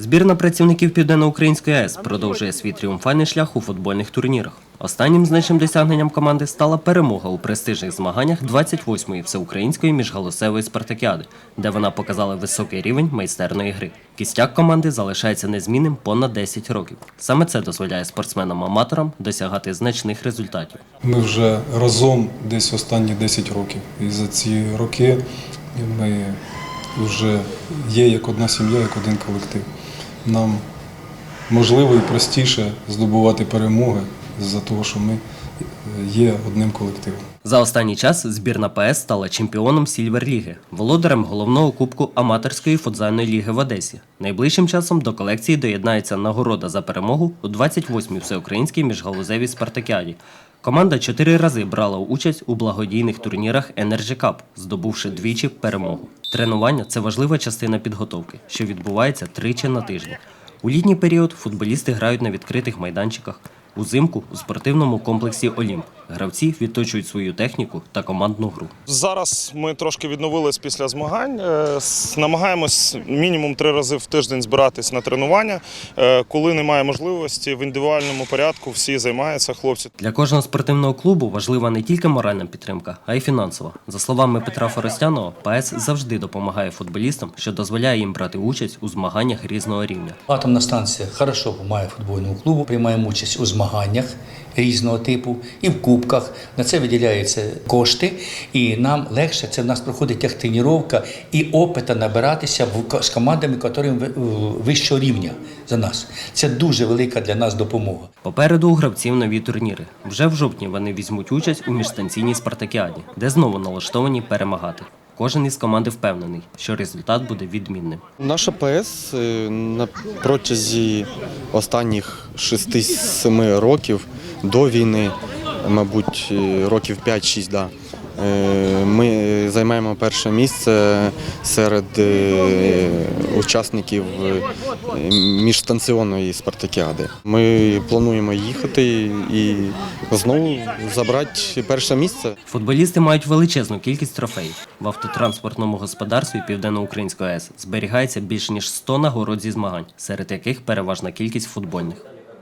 Збірна працівників Південноукраїнської АЕС продовжує свій тріумфальний шлях у футбольних турнірах. Останнім значним досягненням команди стала перемога у престижних змаганнях 28-ї всеукраїнської міжгалузевої спартакіади, де вона показала високий рівень майстерної гри. Кістяк команди залишається незмінним понад 10 років. Саме це дозволяє спортсменам-аматорам досягати значних результатів. Ми вже разом десь останні 10 років. І за ці роки ми вже є як одна сім'я, як один колектив. Нам можливо і простіше здобувати перемоги з-за того, що ми є одним колективом. За останній час збірна ПС стала чемпіоном Сільверліги, володарем головного кубку аматорської футзальної ліги в Одесі. Найближчим часом до колекції доєднається нагорода за перемогу у 28-й всеукраїнській міжгалузевій спартакіаді. Команда чотири рази брала участь у благодійних турнірах Energy Cup, здобувши двічі перемогу. Тренування це важлива частина підготовки, що відбувається тричі на тиждень. У літній період футболісти грають на відкритих майданчиках. Узимку у спортивному комплексі Олімп гравці відточують свою техніку та командну гру. Зараз ми трошки відновились після змагань. Е, Намагаємось мінімум три рази в тиждень збиратись на тренування. Е, Коли немає можливості, в індивідуальному порядку всі займаються хлопці. Для кожного спортивного клубу важлива не тільки моральна підтримка, а й фінансова. За словами Петра Форостяного, ПАЕС завжди допомагає футболістам, що дозволяє їм брати участь у змаганнях різного рівня. Атомна станція хорошо допомагає футбольному клубу, приймаємо участь у змаганнях різного типу і в кубках. На це виділяються кошти, і нам легше це в нас проходить як тренування і опита набиратися в- з командами, які ви- вищого рівня за нас. Це дуже велика для нас допомога. Попереду у гравців нові турніри. Вже в жовтні вони візьмуть участь у міжстанційній спартакіаді, де знову налаштовані перемагати. Кожен із команди впевнений, що результат буде відмінним. Наша ПС е, на протязі останніх 6-7 років до війни, мабуть, е, років 5-6, да, е, займаємо перше місце серед е, учасників е, міжстанціонної спартакіади. Ми плануємо їхати і знову забрати перше місце. Футболісти мають величезну кількість трофеїв. В автотранспортному господарстві Південноукраїнської АЕС зберігається більш ніж 100 нагород зі змагань, серед яких переважна кількість футбольних.